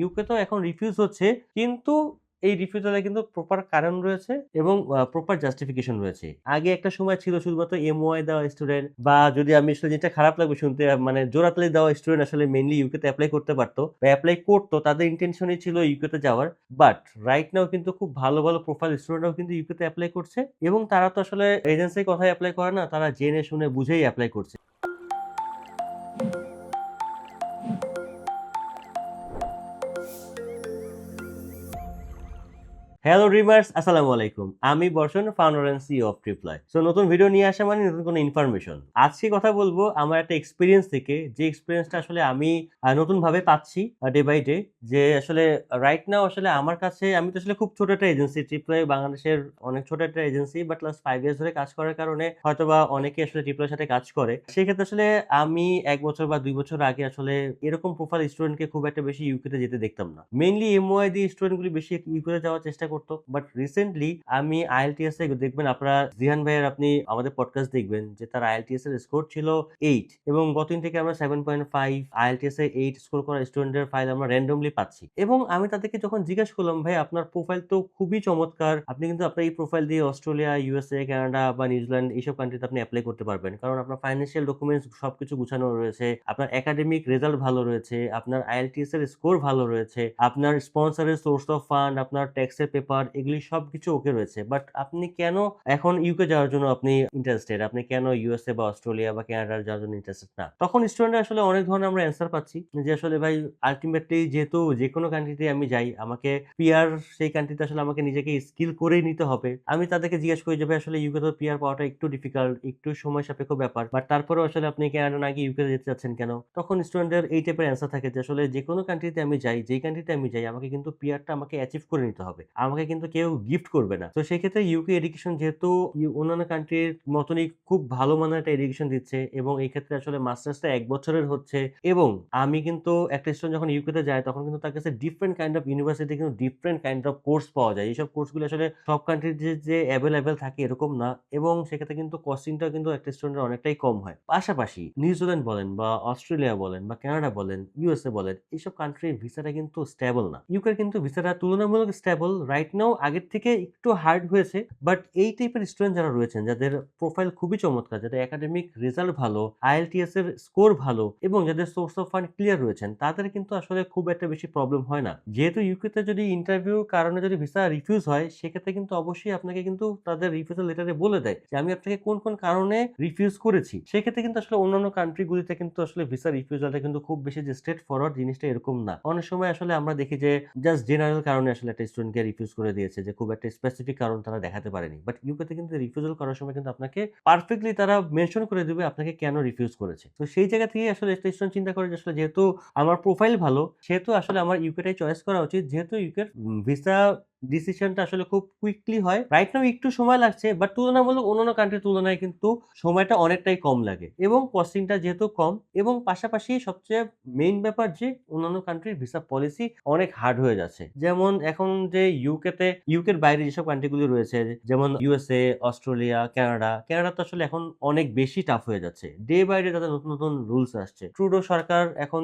UK তো এখন refuse হচ্ছে, কিন্তু এই রিফিউজালে কিন্তু প্রপার কারণ রয়েছে এবং প্রপার জাস্টিফিকেশন রয়েছে। আগে একটা সময় ছিল শুধুমাত্র এমওআই দেওয়া স্টুডেন্ট বা যদি আমি আসলে যেটা খারাপ লাগবে শুনতে মানে জোরাতলি দেওয়া স্টুডেন্ট আসলে মেইনলি ইউকেতে অ্যাপ্লাই করতে পারতো বা অ্যাপ্লাই করতো, তাদের ইন্টেনশনই ছিল ইউকেতে যাওয়ার। বাট রাইট নাও কিন্তু খুব ভালো ভালো প্রোফাইল স্টুডেন্টরাও কিন্তু ইউকেতে অ্যাপ্লাই করছে এবং তারা তো আসলে এজেন্সির কথাই অ্যাপ্লাই করে না, তারা জেনে শুনে বুঝেই অ্যাপ্লাই করছে। হ্যালো ড্রিমার্স আসসালামু আলাইকুম। আমি Barshan founder and CEO of Triply so নতুন ভিডিও নিয়ে আসা মানে নতুন কোনো ইনফরমেশন আজকে কথা বলব আমার একটা এক্সপিরিয়েন্স থেকে, যে এক্সপিরিয়েন্সটা আসলে আমি নতুনভাবে পাচ্ছি ডে বাই ডে যে আসলে রাইট নাও আসলে আমার কাছে, আমি তো আসলে খুব ছোট একটা এজেন্সি ট্রিপ্লাই বাংলাদেশের অনেক ছোট একটা agency but last five years ধরে কাজ করার কারণে হয়তোবা অনেকে আসলে ট্রিপ্লাইয়ের সাথে কাজ করে। সেক্ষেত্রে আসলে আমি এক বছর বা দুই বছর আগে আসলে এরকম প্রোফাইল স্টুডেন্টকে খুব একটা বেশি ইউকেতে যেতে দেখতাম না। মেইনলি এমওআই দিয়ে স্টুডেন্টগুলি বেশি ইউকেতে যাওয়ার চেষ্টা করতো। বাট রিসেন্টলি আমি আইএলটিএস এ দেখবেন আপনারা, জিহান ভাইয়ের আপনি আমাদের পডকাস্ট দেখবেন যে তার আইএলটিএস এর স্কোর ছিল এইট এবং গতদিন থেকে আমরা সেভেন পয়েন্ট ফাইভ আইএলটিএস এ এইট স্কোর করা স্টুডেন্টের ফাইল আমরা র্যান্ডমলি পাচ্ছি। এবং আমি তাদেরকে যখন জিজ্ঞাসা করলাম, ভাই, আপনার প্রোফাইল তো খুবই চমৎকার। আপনি কিন্তু আপনার এই প্রোফাইল দিয়ে অস্ট্রেলিয়া ইউএসএ কানাডা বা নিউজিল্যান্ড এইসব কান্ট্রিতে আপনি অ্যাপ্লাই করতে পারবেন। কারণ আপনার ফাইন্যান্সিয়াল ডকুমেন্টস সবকিছু গুছানো রয়েছে, আপনার একাডেমিক রেজাল্ট ভালো রয়েছে, আপনার আইএলটিএস এর স্কোর ভালো রয়েছে, আপনার স্পন্সরের সোর্স অফ ফান্ড আপনার ট্যাক্সের পেপার এগুলি সবকিছু ওকে রয়েছে। বাট আপনি কেন এখন ইউকে যাওয়ার জন্য আপনি ইন্টারেস্টেড আপনি কেন ইউএসএ বা অস্ট্রেলিয়া বা কানাডার যাওয়ার জন্য ইন্টারেস্টেড না। তখন স্টুডেন্ট আসলে অনেক ধরনের আমরা অ্যান্সার পাচ্ছি যে আসলে ভাই আলটিমেটলি যেহেতু যে কোনো কান্ট্রিতে আমি যাই, আমাকে পিআর সেই কান্ট্রিতে আসলে আমাকে নিজেকে স্কিল করেই নিতে হবে। আমি তাদেরকে জিজ্ঞেস করি যে, ভাই, আসলে ইউকে তো পিআর পাওয়াটা একটু ডিফিকাল্ট একটু সময় সাপেক্ষ ব্যাপার। বাট তারপরেও আসলে আপনি ক্যানাডা না গিয়ে ইউকে যেতে চাচ্ছেন কেন? তখন স্টুডেন্টের এই টাইপের অ্যান্সার থাকে যে, আসলে যে কোনো কান্ট্রিতে আমি যাই, যেই কান্ট্রিতে আমি যাই, আমাকে কিন্তু পিআরটা আমাকে অ্যাচিভ করে নিতে হবে। আমাকে কিন্তু কেউ গিফট করবে না। তো সেই ক্ষেত্রে ইউকে এডুকেশন যেহেতু অন্যান্য কান্ট্রির মতনই খুব ভালো মানের একটা এডুকেশন দিচ্ছে এবং এই ক্ষেত্রে আসলে মাস্টার্সটা এক বছরের হচ্ছে এবং আমি কিন্তু একটা স্টুডেন্ট যখন ইউকেতে যায় তখন কিন্তু তার কাছে ডিফারেন্ট কাইন্ড অফ ইউনিভার্সিটি কিন্তু ডিফারেন্ট কাইন্ড অফ কোর্স পাওয়া যায়। এইসব কোর্সগুলো আসলে সব কান্ট্রির যে যে অ্যাভেলেবেল থাকে এরকম না এবং সেক্ষেত্রে কিন্তু কস্টিংটা কিন্তু একটা স্টুডেন্টের অনেকটাই কম হয়। পাশাপাশি নিউজিল্যান্ড বলেন বা অস্ট্রেলিয়া বলেন বা কানাডা বলেন ইউএসএ বলেন, এইসব কান্ট্রির ভিসাটা কিন্তু স্টেবল না। ইউকের কিন্তু ভিসাটা তুলনামূলক স্টেবল রাইট নাও আগের থেকে একটু হার্ড হয়েছে বাট এই টাইপের স্টুডেন্ট যারা রয়েছেন, যাদের প্রোফাইল খুবই চমৎকার, যাদের একাডেমিক রেজাল্ট ভালো আইএলটিএস এর স্কোর ভালো, এবং যাদের সোর্স অফ ফান্ড ক্লিয়ার রয়েছেন, তাদের কিন্তু আসলে খুব একটা বেশি প্রবলেম হয় না। যেহেতু ইউকেতে যদি ইন্টারভিউ কারণে যদি ভিসা রিফিউজ হয়, সেক্ষেত্রে কিন্তু অবশ্যই আপনাকে কিন্তু তাদের রিফিউজাল লেটারে বলে দেয় যে, আমি আপনাকে কোন কোন কারণে রিফিউজ করেছি? সেক্ষেত্রে কিন্তু আসলে অন্যান্য কান্ট্রিগুলিতে কিন্তু আসলে ভিসা রিফিউজালটা কিন্তু খুব বেশি যে স্ট্রেট ফরওয়ার্ড জিনিসটা এরকম না। অনেক সময় আসলে আমরা দেখি যে জাস্ট জেনারেল কারণে আসলে একটা স্টুডেন্টকে রিফিউজ করে দিয়েছে যে, খুব একটা স্পেসিফিক কারণ তারা দেখাতে পারেনি। বাট ইউকেতে কিন্তু রিফিউজাল করার সময় কিন্তু আপনাকে পারফেক্টলি তারা মেনশন করে দেবে আপনাকে কেন রিফিউজ করেছে। তো সেই জায়গা থেকে আসলে স্টেশন চিন্তা করে আসলে যেহেতু আমার প্রোফাইল ভালো, সেহেতু আসলে আমার ইউকেটাই চয়েস করা উচিত। যেহেতু ইউকের ভিসা ডিসিশনটা আসলে খুব কুইকলি হয়। রাইট নাও একটু সময় লাগছে বাট তুলনামূলক অন্যান্য কান্ট্রির তুলনায় কিন্তু সময়টা অনেকটাই কম লাগে এবং কস্টিংটা যেহেতু কম এবং পাশাপাশি সবচেয়ে মেইন ব্যাপার যে অন্যান্য কান্ট্রির ভিসা পলিসি অনেক হার্ড হয়ে যাচ্ছে। যেমন এখন যে ইউকেতে ইউকের বাইরে যেসব কান্ট্রিগুলি রয়েছে, যেমন ইউএসএ অস্ট্রেলিয়া কানাডা কানাডা তো আসলে এখন অনেক বেশি টাফ হয়ে যাচ্ছে। ডে বাই ডে তাদের নতুন নতুন রুলস আসছে। ট্রুডো সরকার এখন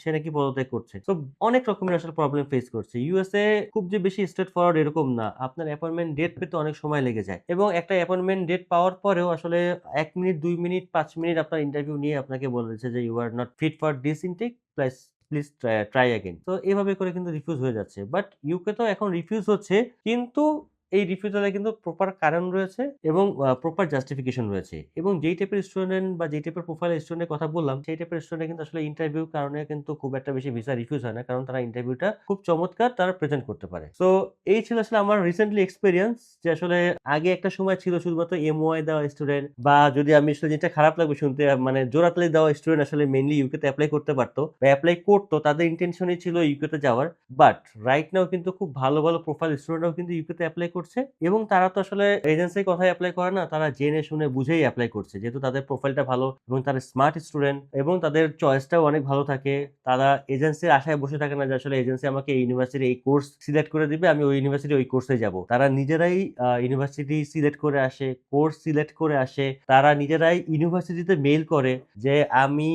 সে নাকি পদত্যাগ করছে। তো অনেক রকমের আসলে প্রবলেম ফেস করছে। ইউএসএ খুব যে বেশি স্ট্রেট ফরওয়ার্ড এরকম না। আপনার অ্যাপয়েন্টমেন্ট ডেট পেতে অনেক সময় লেগে যায়। এবং একটা অ্যাপয়েন্টমেন্ট ডেট পাওয়ার পরেও আসলে এক মিনিট, দুই মিনিট, পাঁচ মিনিট আপনার ইন্টারভিউ নিয়ে আপনাকে বলেছে যে you are not fit for this intake plus please try again তো এভাবে করে কিন্তু রিফিউজ হয়ে যাচ্ছে। বাট ইউকে তো এখন রিফিউজ হচ্ছে। কিন্তু এই রিফিউজালে কিন্তু প্রপার কারণ রয়েছে এবং প্রপার জাস্টিফিকেশন রয়েছে। এবং যেই টাইপের স্টুডেন্ট বা যেই টাইপের প্রোফাইল স্টুডেন্টের কথা বললাম, সেই টাইপের স্টুডেন্ট কিন্তু আসলে ইন্টারভিউ কারণে কিন্তু খুব একটা বেশি ভিসা রিফিউজ হয় না। কারণ তারা ইন্টারভিউটা খুব চমৎকার তারা প্রেজেন্ট করতে পারে। তো এই ছিল আসলে আমার রিসেন্টলি এক্সপিরিয়েন্স যে আসলে আগে একটা সময় ছিল শুধুমাত্র এমওআই দেওয়া স্টুডেন্ট বা যদি আমি আসলে যেটা খারাপ লাগবে শুনতে মানে জোরাতলি দেওয়া স্টুডেন্ট আসলে মেইনলি ইউকেতে অ্যাপ্লাই করতে পারতো বা অ্যাপ্লাই করতো, তাদের ইন্টেনশনই ছিল ইউকেতে যাওয়ার। বাট রাইট নাও কিন্তু খুব ভালো ভালো প্রোফাইল স্টুডেন্টরাও কিন্তু ইউকেতে অ্যাপ্লাই করছে এবং তারা তো আসলে এজেন্সির কথাই অ্যাপ্লাই করে না, তারা জেনে শুনে বুঝেই অ্যাপ্লাই করছে। যেহেতু তাদের প্রোফাইলটা ভালো এবং তারা স্মার্ট স্টুডেন্ট এবং তাদের চয়েসটাও অনেক ভালো থাকে, তারা এজেন্সির আশায় বসে থাকে না যে আসলে এজেন্সি আমাকে এই ইউনিভার্সিটি এই কোর্স সিলেক্ট করে দিবে, আমি ওই ইউনিভার্সিটি ওই কোর্সে যাব। তারা নিজেরাই ইউনিভার্সিটি সিলেক্ট করে আসে কোর্স সিলেক্ট করে আসে, তারা নিজেরাই ইউনিভার্সিটিতে মেইল করে যে আমি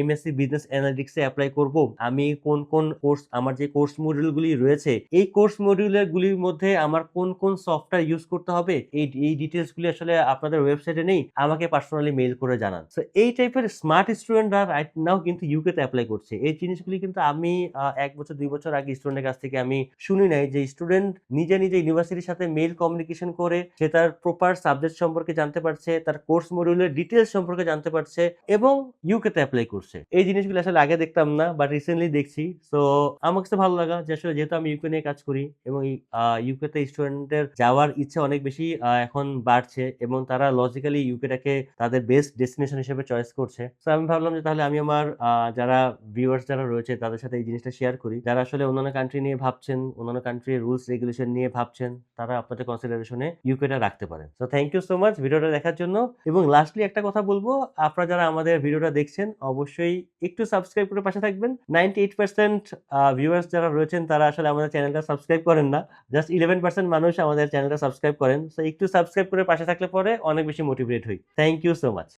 এমএসসি বিজনেস অ্যানালিটিক্সে অ্যাপ্লাই করব, আমি কোন কোন কোর্স আমার যে কোর্স মডিউলগুলি রয়েছে, এই কোর্স মডিউলগুলির মধ্যে আমার কোন কোন সফটওয়্যার ইউজ করতে হবে, এই এই ডিটেলসগুলি আসলে আপনাদের ওয়েবসাইটে নেই, আমাকে পার্সোনালি মেইল করে জানান। সো এই টাইপের স্মার্ট স্টুডেন্টরা রাইট নাও কিন্তু ইউকেতে অ্যাপ্লাই করছে। এই জিনিসগুলি কিন্তু আমি এক বছর, দুই বছর আগে স্টুডেন্টের কাছ থেকে আমি শুনি নাই যে স্টুডেন্ট নিজে নিজে ইউনিভার্সিটির সাথে মেইল কমিউনিকেশন করে, সে তার প্রপার সাবজেক্ট সম্পর্কে জানতে পারছে, তার কোর্স মডিউলের ডিটেলস সম্পর্কে জানতে পারছে এবং ইউকেতে অ্যাপ্লাই করছে। এই জিনিসগুলো আসলে আগে দেখতাম না বাট রিসেন্টলি দেখছি। সো আমার কাছে ভালো লাগা যে আসলে যেহেতু আমি ইউকে নিয়ে কাজ করি এবং ইউকেতে স্টুডেন্টের যাওয়ার ইচ্ছে অনেক বেশি এখন বাড়ছে এবং তারা লজিক্যালি ইউকেটাকে তাদের বেস্ট ডেস্টিনেশন হিসেবে চয়েস করছে। তো আমি ভাবলাম যে তাহলে আমি আমার যারা ভিউয়ার্স যারা রয়েছে তাদের সাথে এই জিনিসটা শেয়ার করি। যারা আসলে অন্যান্য কান্ট্রি নিয়ে ভাবছেন, অন্যান্য কান্ট্রির রুলস রেগুলেশন নিয়ে ভাবছেন, তারা আপনাদের কনসিডারেশনে ইউকেটা রাখতে পারেন। তো থ্যাংক ইউ সো মাচ ভিডিওটা দেখার জন্য। এবং লাস্টলি একটা কথা বলব, আপনারা যারা আমাদের ভিডিওটা দেখছেন, অবশ্যই একটু সাবস্ক্রাইব করে পাশে থাকবেন। নাইনটি এইট পার্সেন্ট ভিউয়ার্স যারা রয়েছেন, তারা আসলে আমাদের চ্যানেলটা সাবস্ক্রাইব করেন না। জাস্ট ইলেভেন পার্সেন্ট মানুষ আমাদের চ্যানেলটা সাবস্ক্রাইব করেন। সো একটু সাবস্ক্রাইব করে পাশে থাকলে পরে অনেক বেশি মোটিভেট হই। Thank you so much